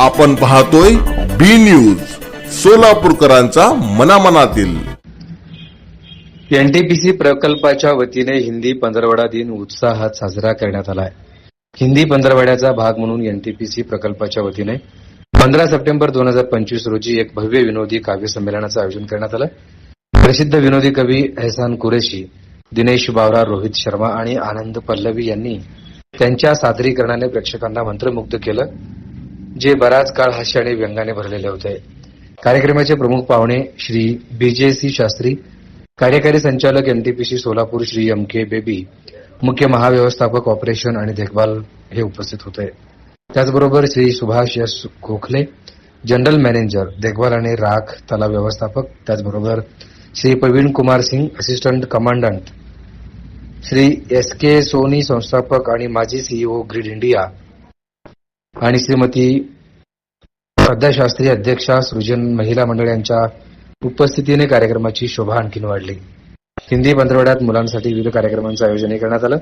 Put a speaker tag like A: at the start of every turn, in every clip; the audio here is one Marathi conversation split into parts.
A: आपण पाहतोय बी न्यूज सोलापूरकरांचा मनामनातील.
B: एनटीपीसी प्रकल्पाच्या वतीने हिंदी पंधरवडा दिन उत्साहात साजरा करण्यात आला आहे हिंदी पंधरवड्याचा भाग म्हणून एनटीपीसी प्रकल्पाच्या वतीने पंधरा सप्टेंबर दोन हजार पंचवीस रोजी एक भव्य विनोदी काव्य संमेलनाचं आयोजन करण्यात आलं. प्रसिद्ध विनोदी कवी एहसान कुरेशी दिनेश बावरा रोहित शर्मा आणि आनंद पल्लवी यांनी त्यांच्या सादरीकरणाने प्रेक्षकांना मंत्रमुग्ध केलं. जे बराच काळ हास्य आणि व्यंगाने भरलेले होते. कार्यक्रमाचे प्रमुख पाहुणे श्री बीजेसी शास्त्री कार्यकारी संचालक MTPC Solapur Shri M K Baby मुख्य महाव्यवस्थापक ऑपरेशन आणि देखभाल हे उपस्थित होते. त्याचबरोबर श्री सुभाष यश गोखले जनरल मॅनेजर देखभाल आणि राख तलाव व्यवस्थापक त्याचबरोबर Shri Pravin Kumar Singh assistant commandant Shri S K Soni संस्थापक आणि माजी सीईओ ग्रीड इंडिया आणि श्रीमती श्रद्धा शास्त्री अध्यक्षा सृजन महिला मंडळ यांच्या उपस्थितीने कार्यक्रमाची शोभा आणखीन वाढली. हिंदी पंधरवड्यात मुलांसाठी विविध कार्यक्रमांचं आयोजनही करण्यात आलं.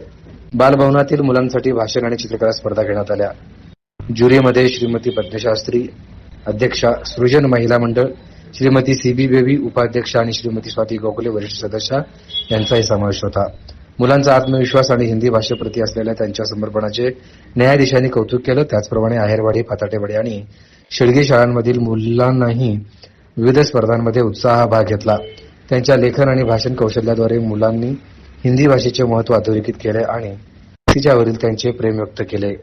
B: बालभवनातील मुलांसाठी भाषण आणि चित्रकला स्पर्धा घेण्यात आल्या. ज्युरीमध्ये श्रीमती पद्मशास्त्री अध्यक्षा सृजन महिला मंडळ श्रीमती सीबी बेबी उपाध्यक्षा आणि श्रीमती स्वाती गोखले वरिष्ठ सदस्या यांचाही समावेश होता. मुलांचा आत्मविश्वास आणि हिंदी भाषेप्रती असलेल्या त्यांच्या समर्पणाचे न्यायाधीशांनी कौतुक केलं. त्याचप्रमाणे आहेरवाडी फाताटेवाडी आणि शेळगे शाळांमधील मुलांनाही विविध स्पर्धांमध्ये उत्साह भाग घेतला. त्यांच्या लेखन आणि भाषण कौशल्याद्वारे मुलांनी हिंदी भाषेचे महत्त्व अधोरेखित केले आणि तिच्यावरील त्यांचे प्रेम व्यक्त केले.